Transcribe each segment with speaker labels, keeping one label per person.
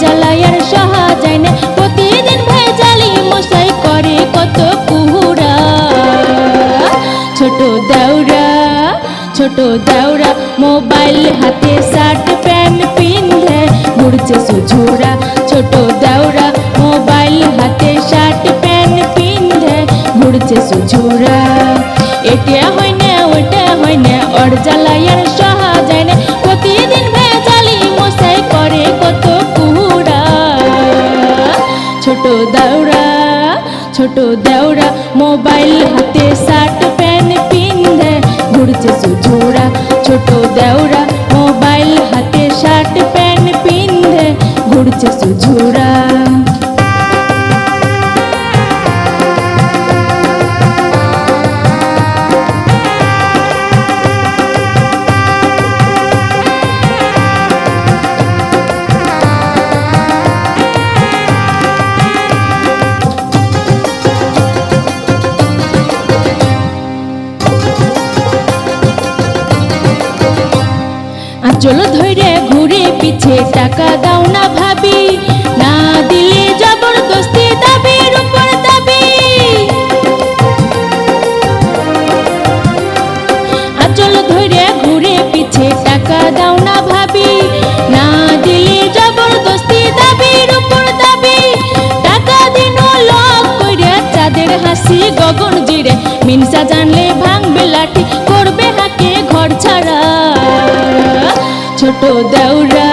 Speaker 1: জ্বালায় আর সহা যায় না। প্রতিদিন ভেজালি মশাই করে কত কুহুরা। ছোট দেওরা ছোট দেওরা মোবাইল হাতে শার্ট, প্যান্ট পিন্ধে ঘুরছে সুঝুরা। ছোট দেওরা মোবাইল হাতে শার্ট, প্যান্ট পিন্ধে ঘুরছে সুঝুরা। এটা ছোট দেওরা মোবাইল হাতে শার্ট, প্যান্ট পিন্ধে ঘুরছে সুঝুরা ছোট দেওরা মোবাইল হাতে শার্ট, প্যান্ট পিন্ধে ঘুরছে সুঝুরা আঁচল ধরে ঘুরে পিছে টাকা দাও না ভাবি। না দিলে জবরদস্তি দাবির উপর দাবি। আঁচল ধরে ঘুরে পিছে টাকা দাও না ভাবি। না দিলে জবরদস্তি দাবির উপর দাবি। টাকা দিন লক কইরা চাঁদের হাসি গগন জিরে। মিনসা জানলে ভাঙবে লাঠি। ছোট দেউরা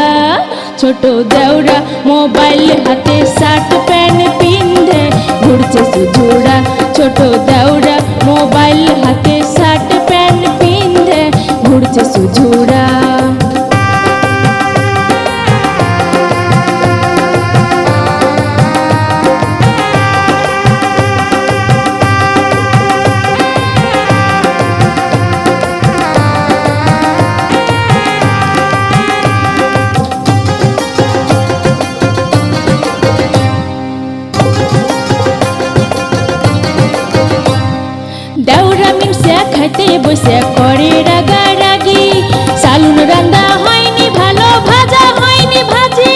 Speaker 1: ছোট দেউরা, মোবাইল হাতে শার্ট, প্যান্ট পিন্ধে ঘুরছে সুঝুরা ছোট দেউরা, মোবাইল হাতে শার্ট, প্যান্ট পিন্ধে ঘুরছে সুঝুরা দেওরা মিনসা খাইতে বসে করে রাগারাগি। সালুন রান্দা হয়নি, ভালো ভাজা হয়নি ভাজি।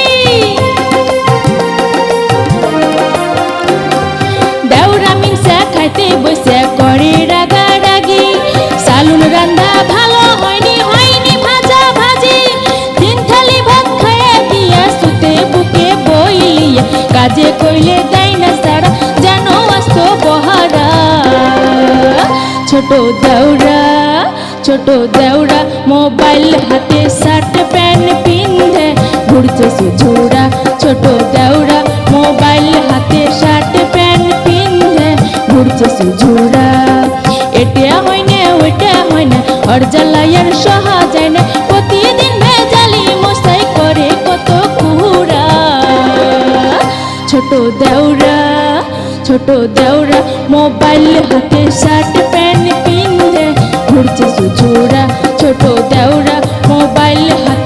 Speaker 1: দেওরা মিনসা খাইতে বসে করে রাগারাগি। সালুন রান্দা ভালো হয়নি হয়নি ভাজা ভাজি। তিন থালি ভাত খাইয়ে দিয়া সুতে বুকে বইলিয়া কাজে কইলে ছোট দেওরা ছোট দেওরা মোবাইল হাতে শার্ট প্যান্ট পিন্ধে ঘুরছে সুঝুরা ছোট দেওরা মোবাইল ছোট দেওরা মোবাইল হাতে শার্ট প্যান্ট পিন্ধে ঘুরছে সুচুরা ছোট দেওরা মোবাইল হাতে